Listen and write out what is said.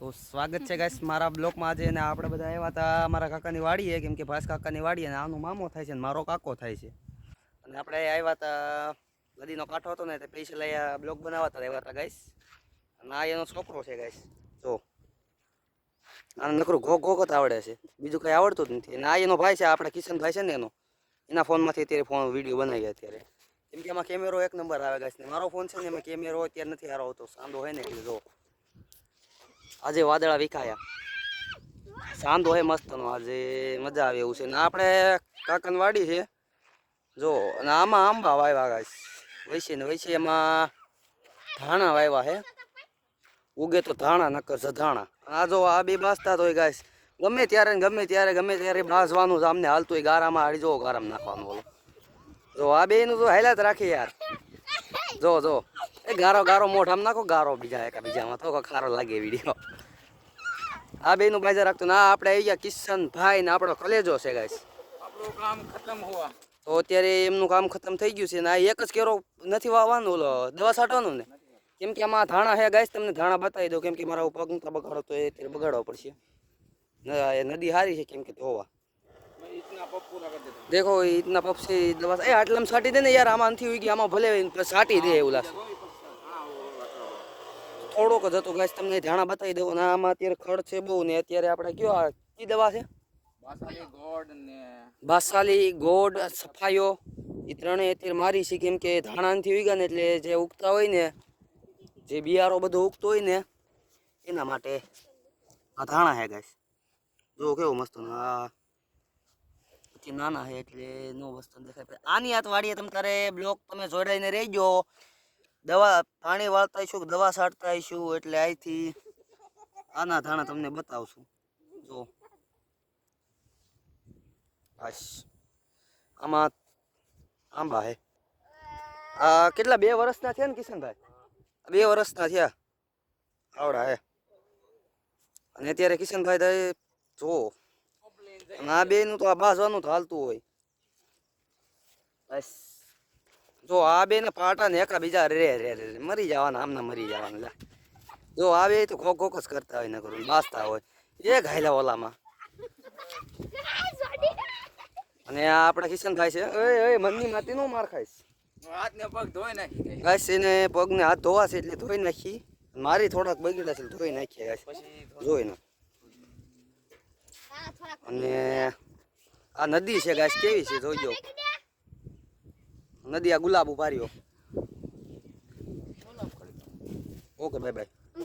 તો સ્વાગત છે ગાઈસ મારા બ્લોકમાં આજે અને આપણે બધા આવ્યા હતા મારા કાકાની વાડીએ, કેમ કે ભાસ કાકાની વાડી અને આનો મામો થાય છે અને મારો કાકો થાય છે. અને આપણે આવ્યા હતા, નદીનો કાંઠો હતો ને તે પૈસા લઈ બ્લોક બનાવવા હતા, આવ્યા હતા ગાઈસ અને આ એનો છોકરો છે ગાઈસ જો. આને નકરું ઘો ઘો જ આવડે છે. બીજું કંઈ આવડતું જ નથી. અને આ એનો ભાઈ છે આપણે કિશનભાઈ છે ને એનો. એના ફોનમાંથી અત્યારે ફોન વીડિયો બનાવીએ અત્યારે. કેમ કે એમાં કેમેરો એક નંબર આવે ગાઈસ ને મારો ફોન છે ને એમાં કેમેરો અત્યારે નથી હારો આવતો, સાંધો હોય ને એટલે જો. આજે વાદળા વિખાયા. સાંધો હોય મસ્તનો આજે, મજા આવે એવું છે. ને આપણે કાકનવાડી છે. જો, અને આમાં આંબા વાવ્યા વૈશે ને વૈશે એમાં ધાણા વાવ્યા હે. ઉગે તો ધાણા, નકર સધાણા આ જો આ બે બાસતા તો ગાય ગમે ત્યારે ગમે ત્યારે ગમે ત્યારે બાસવાનું આમને હાલતું હોય ગારામાં હાડી જો ગારામાં નાખવાનું બોલો જો, આ બેનું તો હાલ્યા જ રાખે યાર. જો જો. ગારો ગારો ગારો આમ નાખો ગારો બીજા એક બીજામાં. તો ખારો લાગે વીડિયો આ બે નું ભાઈ રાખતું ના આપણે આવી ગયા કિશન ભાઈ ને આપણો કલેજો છે ગાઈસ આપણું કામ ખતમ હોવા. તો અત્યારે એમનું કામ ખતમ થઈ ગયું છે ને આ એક જ કેરો નથી વાવવાનું ઓલો દવા છાંટવાનું ને. કેમ કે આમાં ધાણા હે ગાઈસ તમને ધાણા બતાવી દઉં. કેમ કે મારા પગ નતા બગાડો તો એ અત્યારે બગાડવો પડશે. નદી સારી છે કેમ કે ધોવા. દેખો ઇતના પપ છે દવા એ આટલામાં છાંટી દે ને યાર આમાં નથી ઉગી આમાં ભલે છાંટી દે એવું લાગે. થોડોક જ હતો. ગાઈસ તમને ધાણા બતાવી દઉં. ને આમાં અત્યારે ખડ છે બહુ ને અત્યારે આપણે કયો આ કી દવા છે? બાસાલી ગોડ સફાયો એ ત્રણેય અત્યારે મારી છે. કેમ કે ધાણા નથી ઉગ્યા ને એટલે જે ઉગતા હોય ને જે બિયારો બધો ઉગતો હોય ને એના માટે આ ધાણા હે ગાઈસ. જો કેવું મસ્ત આ નાના છે એટલે નો વસ્તુ દેખાય. આની હાથ વાડીએ તમે તારે બ્લોક તમે જોડાઈને રહેજો. દવા, પાણી વાળતા આવીશું દવા છાંટતા આવીશું એટલે અહીંથી આના ધાણા તમને બતાવશું. જો. બસ આમાં આંબા હે. આ કેટલા, બે વર્ષના થયા ને કિશનભાઈ? બે વર્ષના થયા. આવડા હે. અને અત્યારે કિશનભાઈ થાય જો. આ બેનું તો આ બાજવાનું તો હાલતું હોય. બસ જો આ બે ને પાટા ને એકા બીજા રે રે રે. મરી જવાના આમના મરી જવાના લે. જો આ બે તો ખોખ ખોખ જ કરતા હોય ને કરું બાસતા હોય. એ ઘાયલા ઓલામાં. અને આ આપણા કિશનભાઈ છે. એ એ મનની માતી નો માર ખાઈશ હાથ ને પગ ધોઈ નાખી ગઈ. ગાઈસ એને પગને હાથ ધોવા છે એટલે ધોઈ નાખી. મારી થોડાક બગડ્યા છે ધોઈ નાખીએ ગાઈસ પછી જોઈ ને અને આ નદી છે ગાઈસ કેવી છે? જોઈજો નદી આ ગુલાબ ઉભાર્યો ઓકે બાય બાય